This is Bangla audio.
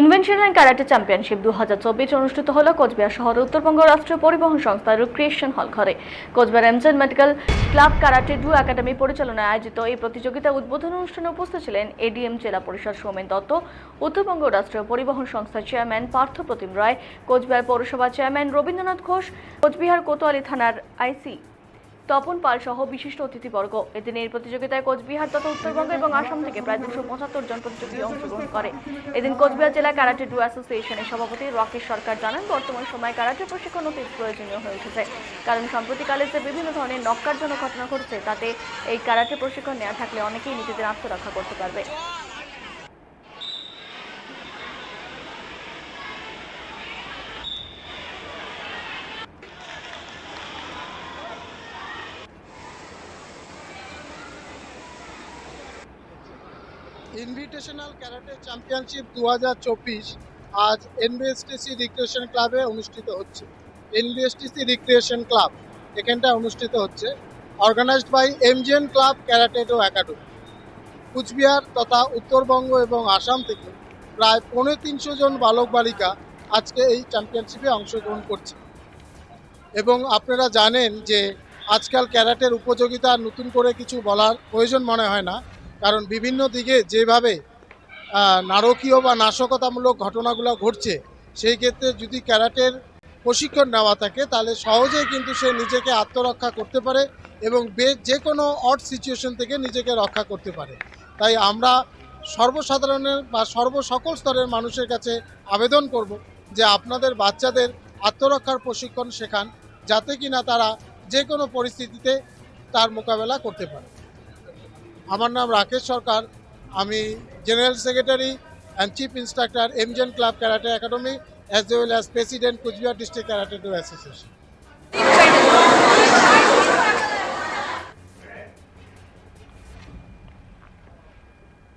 ইনভেনশনাল ক্যারাটে চ্যাম্পিয়নশিপ দু হাজার চব্বিশ অনুষ্ঠিত হল কোচবিহার শহরে উত্তরবঙ্গ রাষ্ট্রীয় পরিবহন সংস্থার রিক্রিয়েশন হল ঘরে। Coochbehar M J N medical club karate do academy পরিচালনায় আয়োজিত এই প্রতিযোগিতা উদ্বোধন অনুষ্ঠানে উপস্থিত ছিলেন এডিএম জেলা পরিষদ সৌমেন দত্ত, উত্তরবঙ্গ রাষ্ট্রীয় পরিবহন সংস্থার চেয়ারম্যান পার্থ প্রতিম রায়, কোচবিহার পৌরসভা চেয়ারম্যান রবীন্দ্রনাথ ঘোষ, কোচবিহার কোতোয়ালি থানার আইসি তপন পাল সহ বিশিষ্ট অতিথিবর্গ। এদিন এই প্রতিযোগিতায় কোচবিহার তথা উত্তরবঙ্গ এবং আসাম থেকে প্রায় দুশো পঁচাত্তর জন প্রতিযোগী অংশগ্রহণ করে। এদিন কোচবিহার জেলা ক্যারাটে ডু অ্যাসোসিয়েশনের সভাপতি রাকেশ সরকার জানান, বর্তমান সময়ে ক্যারাটে প্রশিক্ষণ অতি প্রয়োজনীয় হয়ে উঠেছে। কারণ সম্প্রতিকালে যে বিভিন্ন ধরনের নক্কারজনক ঘটনা ঘটছে, তাতে এই ক্যারাটে প্রশিক্ষণ নেওয়া থাকলে অনেকেই নিজেদের আত্মরক্ষা করতে পারবে। ইনভিটেশনাল ক্যারাটে চ্যাম্পিয়নশিপ দু হাজার চব্বিশ আজ এনবিএসটিসি রিক্রিয়েশন ক্লাবে অনুষ্ঠিত হচ্ছে। এনবিএসটিসি রিক্রিয়েশন ক্লাব এখানটা অনুষ্ঠিত হচ্ছে। Organised by M G N club karate do academy Coochbehar তথা উত্তরবঙ্গ এবং আসাম থেকে প্রায় পৌনে তিনশো জন বালক বালিকা আজকে এই চ্যাম্পিয়নশিপে অংশগ্রহণ করছে। এবং আপনারা জানেন যে আজকাল ক্যারাটের উপযোগিতা নতুন করে কিছু বলার প্রয়োজন মনে হয় না। কারণ বিভিন্ন দিকে যেভাবে নারকীয় বা নাশকতামূলক ঘটনাগুলো ঘটছে, সেই ক্ষেত্রে যদি ক্যারাটের প্রশিক্ষণ নেওয়া থাকে, তাহলে সহজেই কিন্তু সে নিজেকে আত্মরক্ষা করতে পারে এবং বে- যে কোনো অড সিচুয়েশন থেকে নিজেকে রক্ষা করতে পারে। তাই আমরা সর্বসাধারণের বা সর্ব সকল স্তরের মানুষের কাছে আবেদন করব যে আপনাদের বাচ্চাদের আত্মরক্ষার প্রশিক্ষণ শেখান, যাতে কিনা তারা যে কোনো পরিস্থিতিতে তার মোকাবেলা করতে পারে। আমার নাম রাকেশ সরকার। আমি general secretary and chief instructor M J N club karate academy as well as president Coochbehar district karate association